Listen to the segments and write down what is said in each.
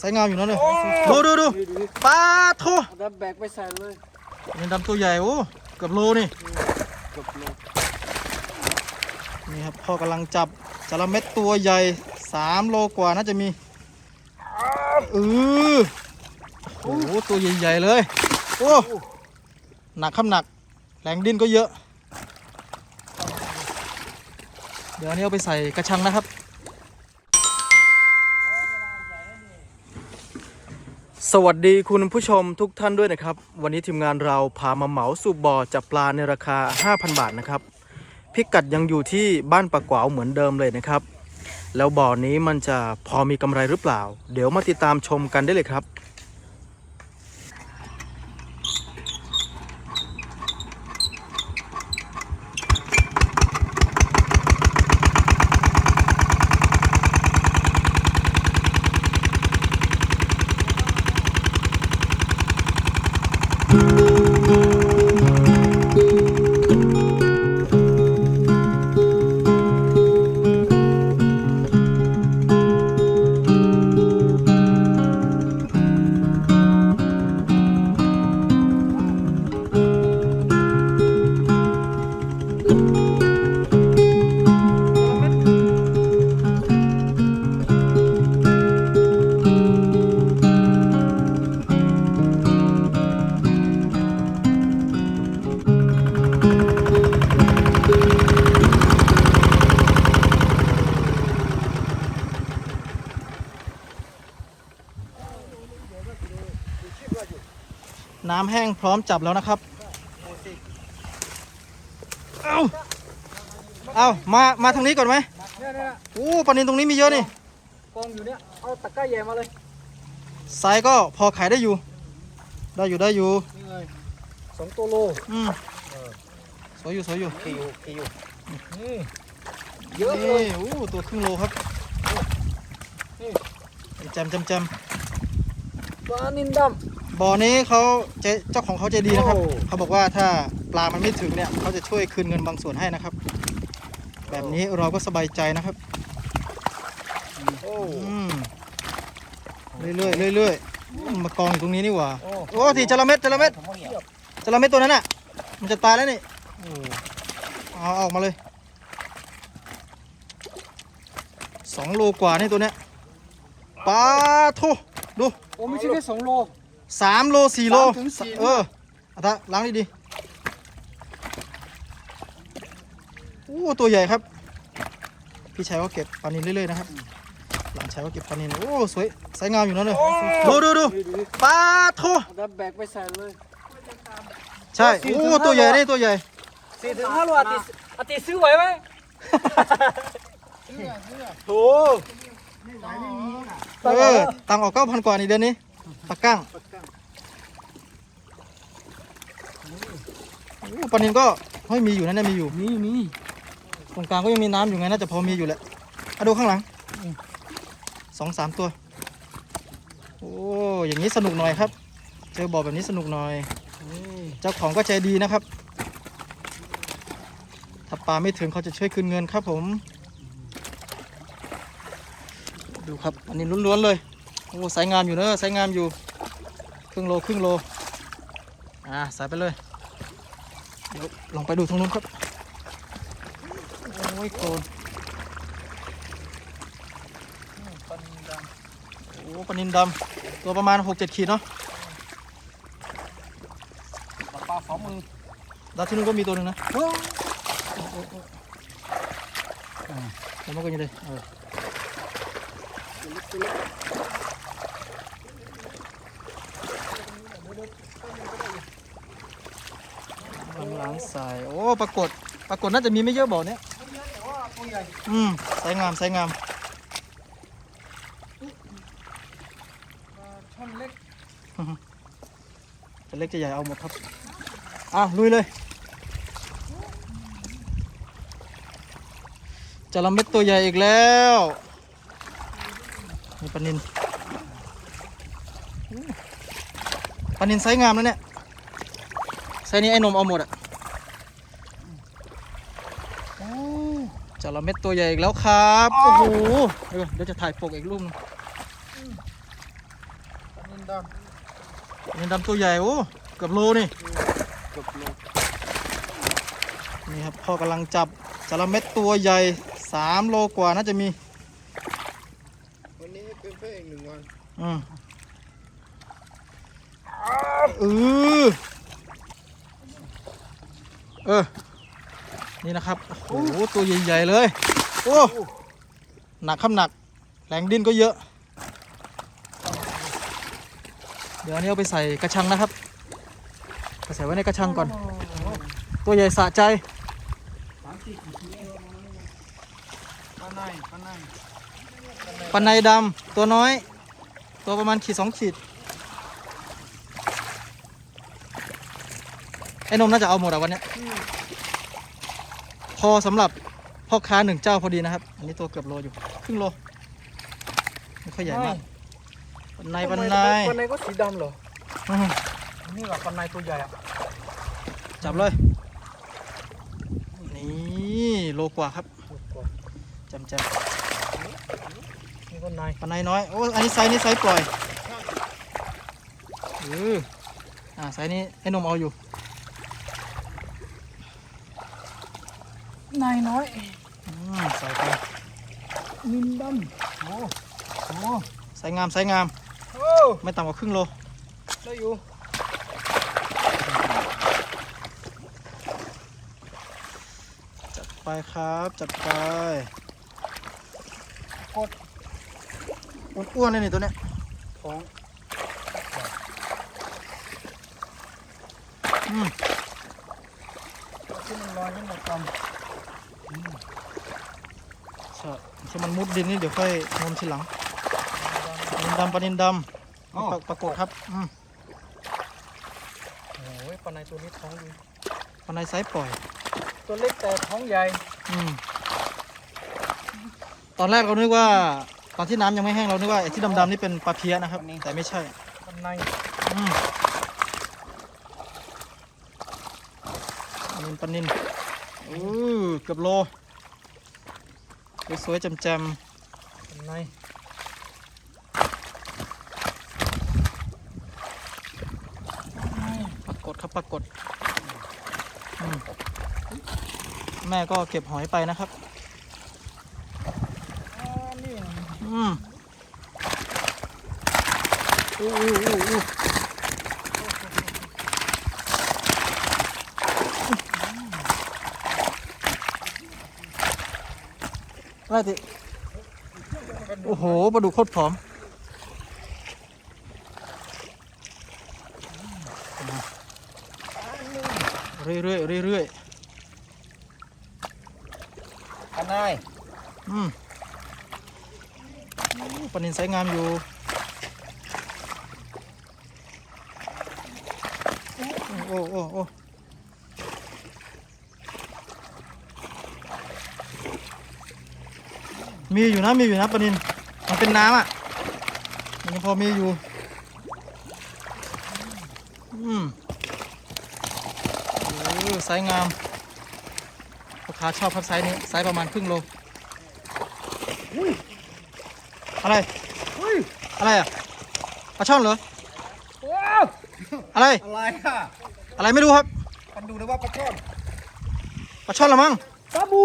สายงามอยู่นั่นเลยดูดูดูปลาโทดับแบกไปใส่เลยเป็นดำตัวใหญ่โอ้เกือบโลนี่เกือบโลนี่ครับพ่อกำลังจับจระเม็ดตัวใหญ่สามโลกว่าน่าจะมีเออโอ้โหตัวใหญ่ๆเลยโอ้หนักครับหนักแรงดิ้นก็เยอะ เดี๋ยวอันนี้เอาไปใส่กระชังนะครับ สวัสดีคุณผู้ชมทุกท่านด้วยนะครับ วันนี้ทีมงานเราพามาเหมาสูบบ่อจับปลาในราคา 5,000 บาทนะครับ พิกัดยังอยู่ที่บ้านปะกวาวเหมือนเดิมเลยนะครับ แล้วบ่อนี้มันจะพอมีกำไรหรือเปล่า เดี๋ยวมาติดตามชมกันได้เลยครับ ร้อมจับแล้วนะครับ เอาเอามา มาทางนี้ก่อนไหมเนี่ยเนี่ยโอ้ปลานินตรงนี้มีเยอะนี่ กองอยู่เนี่ย เอาตะกร้าแย่มาเลยไซส์ก็พอขายได้อยู่ ได้อยู่ได้อยู่ นี่เลยสองตัวโลอืมสวยอยู่สวยอยู่คิวคิวนี่เยอะเลนี่ยโอ้ตัวครึ่งโลครับนี่แจมแจมแจมปลานินด บ่อนี้เขาเจเจ้าของเขาใจดีนะครับโอ้เขาบอกว่าถ้าปลามันไม่ถึงเนี่ยเขาจะช่วยคืนเงินบางส่วนให้นะครับ แบบนี้เราก็สบายใจนะครับำโอ้อืมเรื่อยๆเรื่อยๆอืมมากองอยู่ตรงนี้นี่หว่าโอ้โอ้ทีจระเม็ดจระเม็ดจระเม็ดตัวนั้นน่ะ มันจะตายแล้วนี่โอ้เอาเอาออกมาเลยสองโลกว่านี่ตัวเนี้ยปลาโทดูโอ้ไม่ใช่แค่สองโล สามโลสี่โล สามถึงสี่เออเอาตาล้างดีๆโอ้ตัวใหญ่ครับ พี่ชายก็เก็บปลานินเรื่อยๆนะครับ หลานชายก็เก็บปลานินโอ้สวยสายงามอยู่นั่นเลยดูดูดูดูดูปลาโทดับแบกไปใส่เลย ใช่สี่โอ้ถึงห้าตัวใหญ่โลนี่ตัวใหญ่ สี่ถึงห้าโลอาติอาติซื้อไหวไหมโอ้เออตังค์ออกเก้าพันกว่านี่เดือนนี้ปลากั้ง อ้ปลานินก็เฮ้ยมีอยู่นะเนี่ยมีอยู่ มีมีตรงกลางก็ยังมีน้ำอยู่ไงน่าจะพอมีอยู่แหละมาดูข้างหลังสองสามตัว โอ้อย่างนี้สนุกหน่อยครับ เจอบ่อแบบนี้สนุกหน่อย นี่เจ้าของก็ใจดีนะครับ ถ้าปลาไม่ถึงเขาจะช่วยคืนเงินครับผม ดูครับ อันนี้ล้วนๆเลย โอ้สายงามอยู่เนอะสายงามอยู่ ครึ่งโลครึ่งโล อ่าใส่ไปเลยเดี๋ยวลองไปดูตรงนู้นครับ โอ้ยโกนปลานินดโอ้ปลานินดำตัวประมาณ 6-7 ขีดเนาะำปลาปลาสองมือดาวที่นู้นก็มีตัวหนึ่งนะโอ้อ่าเดี๋ยวมันก็อยังเลยเออ ล้างล้างสายโอ้ปรากฏปรากฏน่าจะมีไม่เยอะบ่อเนี้ยตัวใหญ่อืมสายงามสายงามปลาช่อนเล็กจะเล็กจะใหญ่เอาหมดครับอะลุยเลยจะลำเม็ดตัวใหญ่อีกแล้วนี่ปลานินอู้ปลานินไซส์งามแล้วเนี่ยไซส์นี้ไอ้นมเอาหมดอะโอ้จะลำ เม็ดตัวใหญ่อีกแล้วครับ โอ้โหเออเดี๋ยวจะถ่ายปกอีกรูปหนึงนินดปลานินดำตัวใหญ่โอ้เกือบโลนี่ำกับโลนี่ครับพ่อกำลังจับจระเม็ดตัวใหญ่สามโลกว่าน่าจะมีวันนี้เป็นเพื่อนอีกหนึ่งวันอืมเออเออ นี่นะครับโอ้โหตัวใหญ่ๆเลยโอ้หนักคำหนักแรงดิ้นก็เยอะ เดี๋ยวอันนี้เอาไปใส่กระชังนะครับใส่ไว้ในกระชังก่อน ตัวใหญ่สะใจปลาในปลาในปันในดำตัวน้อย ตัวประมาณขีดสองขีดไอ้นมน่าจะเอาหมดอะวันเนี้ย พอสำหรับพ่อค้าหนึ่งเจ้าพอดีนะครับ อันนี้ตัวเกือบโลอยู่ ครึ่งโล ไม่ค่อยใหญ่มากปันในปันในปลาในก็สีดำเหรออืมนี่แบบปลาในตัวใหญ่อะจับเลย นี่โลกว่าครับถูกกว่าจำจนี่ก็ในำปันในน้อย โอ้อันนี้ไซส์นี้ไซส์ปล่อยเอออ่าไซส์นี้ไอ้นมเอาอยู่ ในน้อยอืมใส่ไปนินดำโอ้โหใส่งามใส่งาม โอ้ไม่ต่ำกว่าครึ่งโล ได้อยู่จัดไปครับจัดไปกดอ้วนๆเลยนี่ตัวเนี้ยของอืมที่มันลอยขึ้นมาตใช่ที่มันมุดดินนี่เดี๋ยวค่อยงมทีหลังปลานินดำปลานินดำปรากปรากฏครับอืมำโอ้ยปลาในตัวนี้ท้องดีปลาในไซส์ปล่อย ตัวเล็กแต่ท้องใหญ่อืมตอนแรกเรานึกว่า ตอนที่น้ำยังไม่แห้งเรานึกว่าไอ้ที่ดำๆนี่เป็นปลาเพี้ยนะครับ แต่ไม่ใช่ ปลาในอืมปลานินปลานินอือเกือบโล สวยๆแจ่มปลาในๆปรากฏครับปรากฏอืมแม่ก็เก็บหอยไปนะครับอ่านี่อืมอู้อู้อู้อู้อะ ไรติโอ้โหปลาดุกโคตรผอมเรื่อยเรื่อยเรื่อยเรื่อยปลาในๆอืมอู้ปลานินไซส์งามอยู่โอ้โอ้โอ้ มีอยู่นะมีอยู่นะปลานินมันเป็นน้ำอะมันยังพอมีอยู่ อืมโอ้ไซส์งามลูกค้าชอบครับไซส์นี้ไซส์ประมาณครึ่งโลอะไรอุ้ยอะไรอะปลาช่อนเหรอว้าวอะไรอะไรอะอะไรไม่รู้ครับมันดูเลยว่าปลาช่อนปลาช่อนละมั้งปลาบู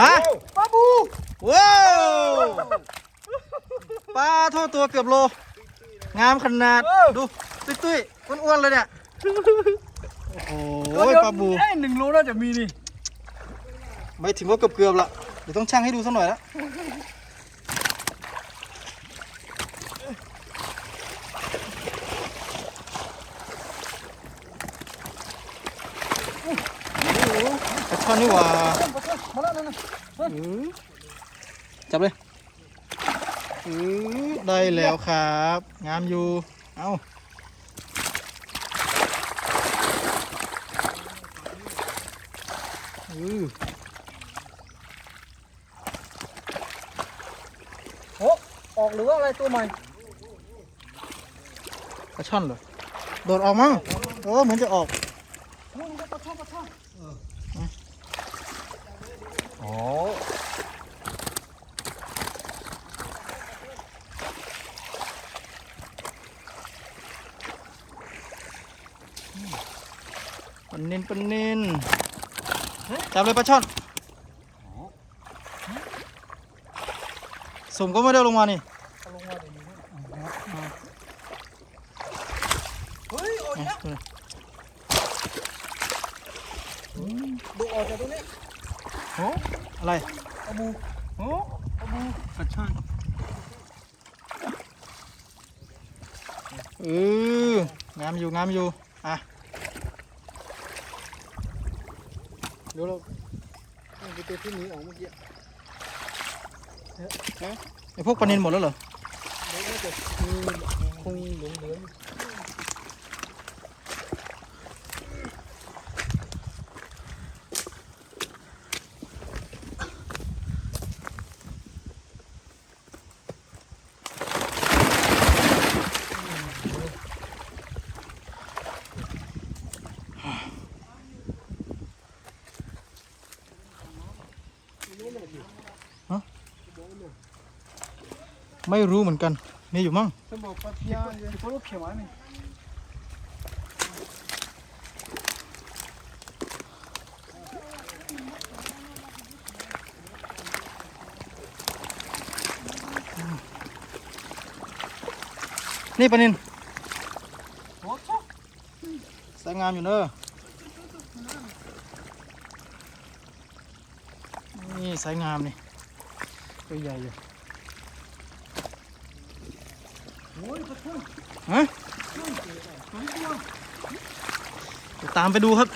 ฮะปลาบูว้าว ปลาเท่าตัวเกือบโล งามขนาด ดูตุ้ยตุ้ยๆอ้วนๆเลยเนี่ย โอ้โหปลาบูเอ้ยหนึ่งโลน่าจะมีนี่ ไม่ถึงว่าเกือบเกือบๆละเดี๋ยวต้องชั่งให้ดูสักหน่อยละปลาช่อนนี่หว่ามาแล้วนั่นนะอือจับเลย อือได้แล้วครับ งามอยู่ เอาอือโอ้ออกหรือว่าอะไรตัวใหม่ปลาช่อนเหรอ โดดออกมั้งโอ้เหมือนจะออก ปลาช่อนปลาช่อนโอ้ ปันนินปันนิน จับเลยปลาช่อนสมก็ไม่ได้เอาลงมานี่เอาลงมาเดี๋ยวนี้เฮ้ยโอ้ยเอาดูหน่อยดูออกจากตรงนี้โอ้อะไรเอาบูโอ้เอาบูปลาช่อนเอองามอยู่งามอยู่อะ ดี๋ยวเราเอาไปตัวที่หนีออกเมื่อกี้ไอพวกปลานินหมดแล้วเหรอ เดี๋ยวน่าจะมีคงเหลืองเไม่รู้เหมือนกันมีอยู่มั้งฉันบอกปลาเพียเดี๋ยวเขาลูกเขียวไว้นี่นี่ปานินสวยงามอยู่เนอะนี่สายงามนี่ตัวใหญ่อยู่ โอ้ยปลาช่อน ฮะสองตัวเดี๋ยวตามไปดูครับ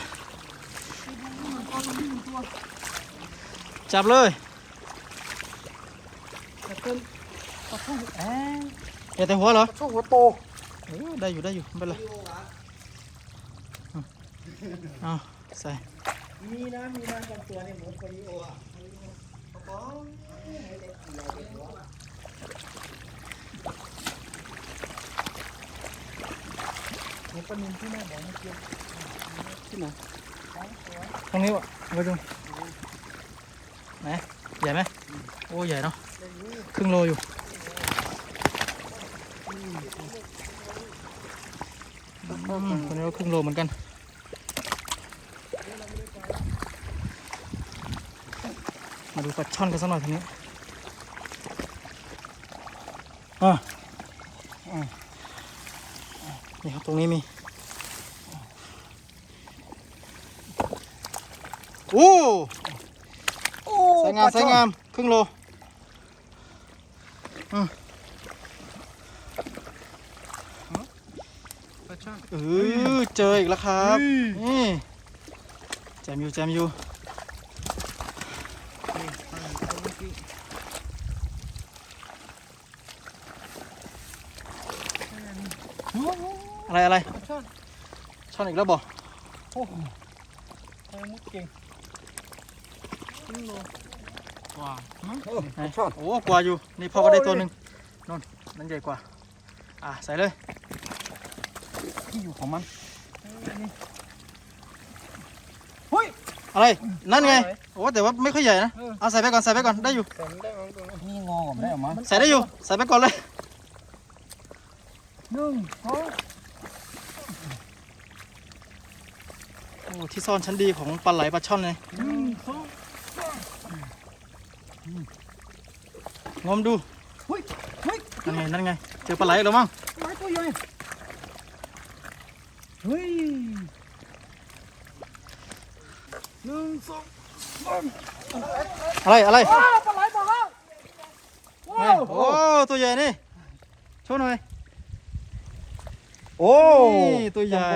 เอาลงนี่หนึ่งตัวจับเลยปลาช่อนปลาช่อนแอะอย่าแต่หัวเหรอปลาช่อนหัวโตเออได้อยู่ได้อยู่ไม่เป็นไรอืมเอาใส่ มีนะ มีนะบางตัวเนี่ยเหมือนปลาลิโออะเหมือน ปลานินที่แม่บอกเมื่อกี้ที่ไหนตรงนี้วะเอาไปดูไหนใหญ่ไหมโอ้ใหญ่เนาะครึ่งโลอยู่อืมตัวนี้ก็ครึ่งโลเหมือนกันมาดูปลาช่อนกันสักหน่อยทีนี้อะอะ นี่ครับตรงนี้มีโอ้โอ้สวยงามสวยงาม ครึ่งโลอืมปลาช่อนเออเจออีกแล้วครับนี่แจมอยู่แจมอยู่ นี่ปลาตัวเมื่อกี้ อะไรอะไรปลาช่อนช่อนอีกแล้วบ่โอ้โหปลามุดเก่งนี่โลว้าวไหนโอ้กว่าอยู่นี่พ่อก็ได้ตัวหนึ่งนนนั่นใหญ่กว่า อะใส่เลยที่อยู่ของมันเฮ้ยอะไรนั่นไงอะไรโอ้แต่ว่าไม่ค่อยใหญ่นะเออเอาใส่ไปก่อนใส่ไปก่อนได้อยู่แต่มันได้มั้งตรงนี้งอผมได้หรอมั้งใส่ได้อยู่ใส่ไปก่อนเลยหนึ่งสอง โอ้ ที่ซ่อนชั้นดีของปลาไหลปลาช่อนเลยหนึ่งสองงมดูเฮ้ยเฮ้ยนั่นไงนั่นไง เจอปลาไหลอีกแล้วมั้งไม้ตัวใหญ่เฮ้ยหนึ่งสองสามอะไรอะไรว้าวปลาไหลมาแล้วไงว้าวโอ้ตัวใหญ่นี่โชว์หน่อยโอ้นี่ตัวใหญ่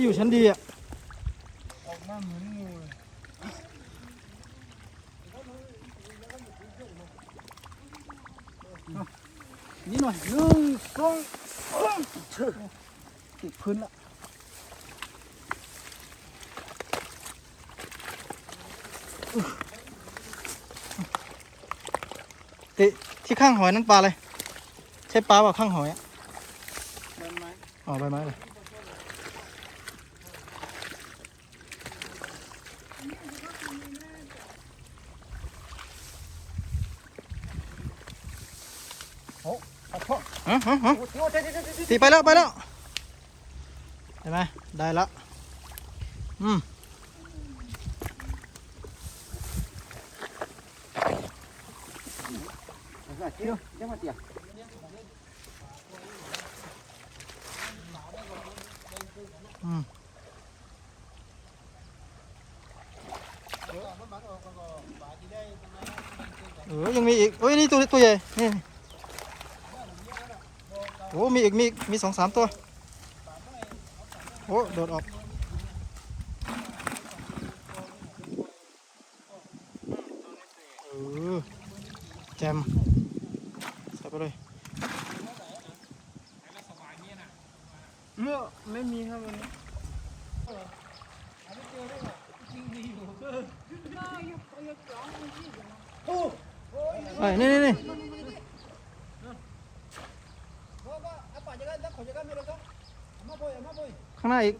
ที่อยู่ชั้นดีอะออกมาเหมือนงูเลยนี่หน่อยหนึ่งสองสามเชิดติดพื้นละติที่ข้างหอยนั้นปลาอะไร ใช่ปลาเปล่าข้างหอยอะใบไม้อ๋อใบไม้เลย ช่อนฮะฮะฮะโอ้โหเดี๋ยวเดี๋ยวเดี๋ยวเดี๋ยวตีไปแล้วไปแล้วเห็นไหมได้แล้วอืมเดี๋ยวเดี๋ยวมาเดี๋ยวอืมเออยังมีอีกเอ้ยนี่ตัวตัวใหญ่นี่ โอ้มีอีกมีอีกมีสองสามตัว โอ้โดดออก เออแจมใส่ไปเลยเมื่อไม่มีครับวันนี้ไปนี่นี่นี่ ข้างหน้าอีก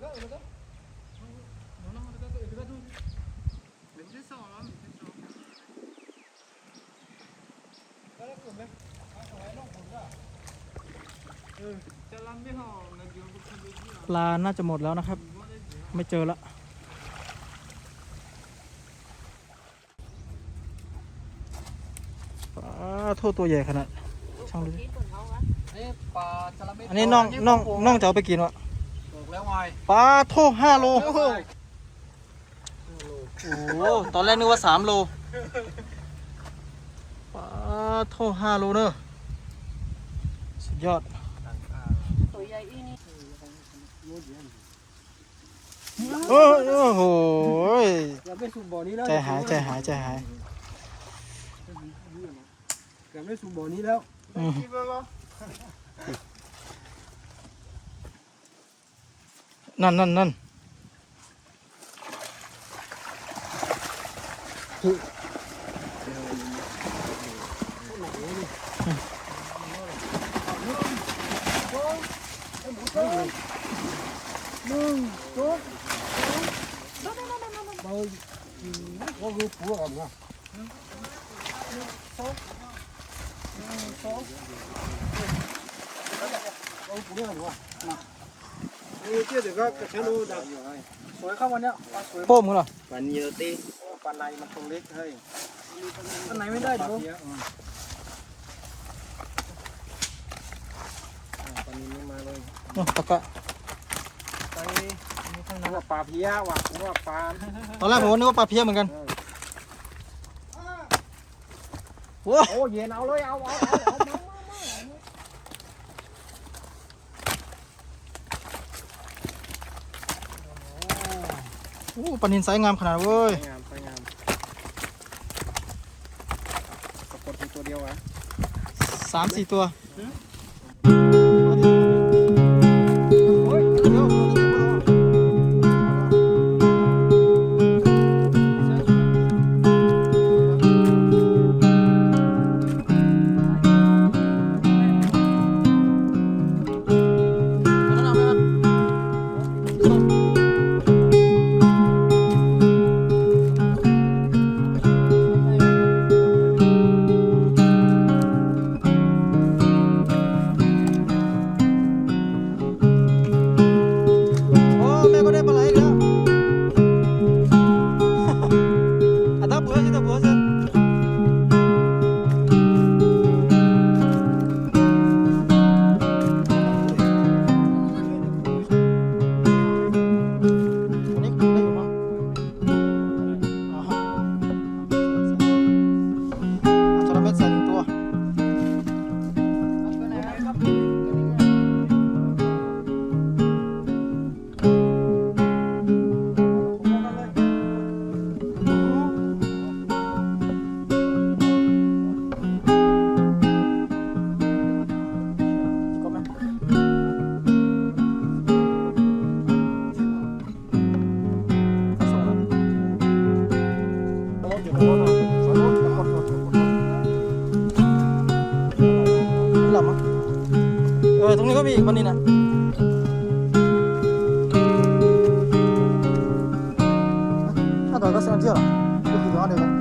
ปลาน่าจะหมดแล้วนะครับ ไม่เจอละปลาโทษตัวใหญ่ขนาดช่างดูดิ นี่ปลาจระเม็ดอันนี้น้องน้องน้องจะเอาไปกินวะบอกแล้วไงปลาโทษห้าโลโอ้โหตอนแรกนึกว่าสามโลปลาโทษห้าโลเนอะสุดยอดตัวใหญ่อีนี่โอ้โอ้โหอย่าไปสูบบ่อนี้แล้ว ใจหายใจหายใจหายอย่าไปสูบบ่อนี้แล้วอืมนั่นนั่นนั่นโป้มกันเหรอปลาเนื้อตีปลาในมันตัวเล็กเฮ้ยปลาในไม่ได้ดูปลานี้ไม่มาเลยโอ้ตะกะไปนี่ข้างนั้นว่าปลาเพี้ยว่ะผมว่าปลาตอนแรกผมนึกว่าปลาเพี้ยเหมือนกันโอ้โอ้เย็นเอาเลยเอาเอาเอา อามาโหปลานินไซส์งามขนาดเว้ย สวยงามสวยงามปรากฏเป็นตัวเดียวอะสามสี่ตัว เออตรงนี้ก็มีอีกวันนี้นะถ้าต่อยก็เสียเที่